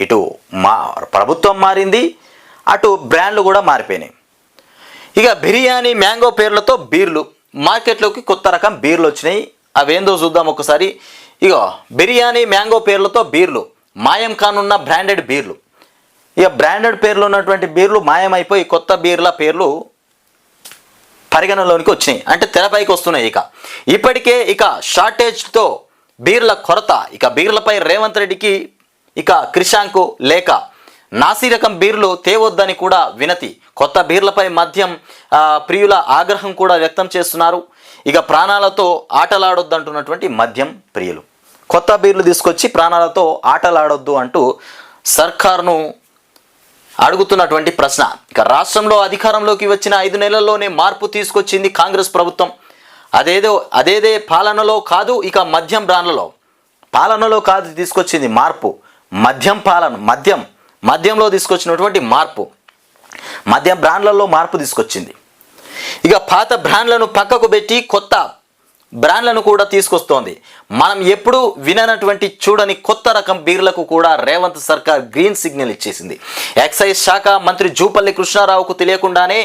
ఇటు మా ప్రభుత్వం మారింది అటు బ్రాండ్లు కూడా మారిపోయినాయి. ఇక బిర్యానీ మ్యాంగో పేర్లతో బీర్లు మార్కెట్లోకి కొత్త రకం బీర్లు వచ్చినాయి. అవేందో చూద్దాం ఒకసారి. ఇక బిర్యానీ మ్యాంగో పేర్లతో బీర్లు మాయం కానున్న బ్రాండెడ్ బీర్లు. ఇక బ్రాండెడ్ పేర్లు ఉన్నటువంటి బీర్లు మాయమైపోయి కొత్త బీర్ల పేర్లు పరిగణలోనికి వచ్చినాయి. అంటే తెరపైకి వస్తున్నాయి ఇక. ఇప్పటికే ఇక షార్టేజ్తో బీర్ల కొరత ఇక బీర్లపై రేవంత్ రెడ్డికి ఇక క్రిషాంకు లేక. నాసి రకం బీర్లు తేవద్దని కూడా వినతి. కొత్త బీర్లపై మద్యం ప్రియుల ఆగ్రహం కూడా వ్యక్తం చేస్తున్నారు. ఇక ప్రాణాలతో ఆటలాడొద్దంటున్నటువంటి మద్యం ప్రియులు. కొత్త బీర్లు తీసుకొచ్చి ప్రాణాలతో ఆటలాడొద్దు అంటూ సర్కార్ను అడుగుతున్నటువంటి ప్రశ్న. ఇక రాష్ట్రంలో అధికారంలోకి వచ్చిన ఐదు నెలల్లోనే మార్పు తీసుకొచ్చింది కాంగ్రెస్ ప్రభుత్వం. అదేదో అదేదే పాలనలో కాదు ఇక మద్యం బ్రాండ్లలో పాలనలో కాదు తీసుకొచ్చింది మార్పు. మద్యం పాలన మద్యం మద్యంలో తీసుకొచ్చినటువంటి మార్పు. మద్యం బ్రాండ్లలో మార్పు తీసుకొచ్చింది. ఇక పాత బ్రాండ్లను పక్కకు పెట్టి కొత్త బ్రాండ్లను కూడా తీసుకొస్తోంది. మనం ఎప్పుడూ విననటువంటి చూడని కొత్త రకం బీర్లకు కూడా రేవంత్ సర్కార్ గ్రీన్ సిగ్నల్ ఇచ్చేసింది. ఎక్సైజ్ శాఖ మంత్రి జూపల్లి కృష్ణారావుకు తెలియకుండానే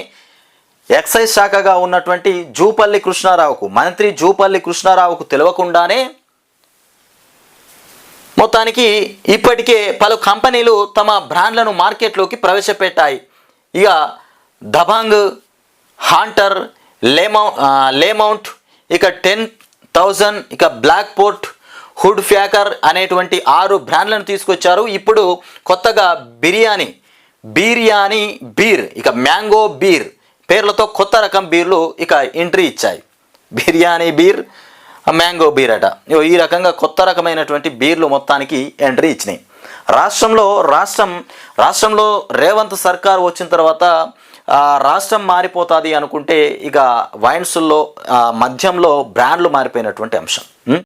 ఎక్సైజ్ శాఖగా ఉన్నటువంటి జూపల్లి కృష్ణారావుకు మంత్రి జూపల్లి కృష్ణారావుకు తెలియకుండానే మొత్తానికి ఇప్పటికే పలు కంపెనీలు తమ బ్రాండ్లను మార్కెట్లోకి ప్రవేశపెట్టాయి. ఇక దబాంగ్ హాంటర్ లేమౌ లేమౌంట్ ఇక టెన్ థౌజండ్ ఇక బ్లాక్ పోర్ట్ హుడ్ ఫ్యాకర్ అనేటువంటి ఆరు బ్రాండ్లను తీసుకొచ్చారు. ఇప్పుడు కొత్తగా బిర్యానీ బిర్యానీ బీర్ ఇక మ్యాంగో బీర్ పేర్లతో కొత్త రకం బీర్లు ఇక ఎంట్రీ ఇచ్చాయి. బిర్యానీ బీర్ మ్యాంగో బీర్ అట ఈ రకంగా కొత్త రకమైనటువంటి బీర్లు మొత్తానికి ఎంట్రీ ఇచ్చినాయి. రాష్ట్రంలో రాష్ట్రం రాష్ట్రంలో రేవంత్ సర్కార్ వచ్చిన తర్వాత రాష్ట్రం మారిపోతుంది అనుకుంటే ఇక వైన్స్లో మద్యంలో బ్రాండ్లు మారిపోయినటువంటి అంశం.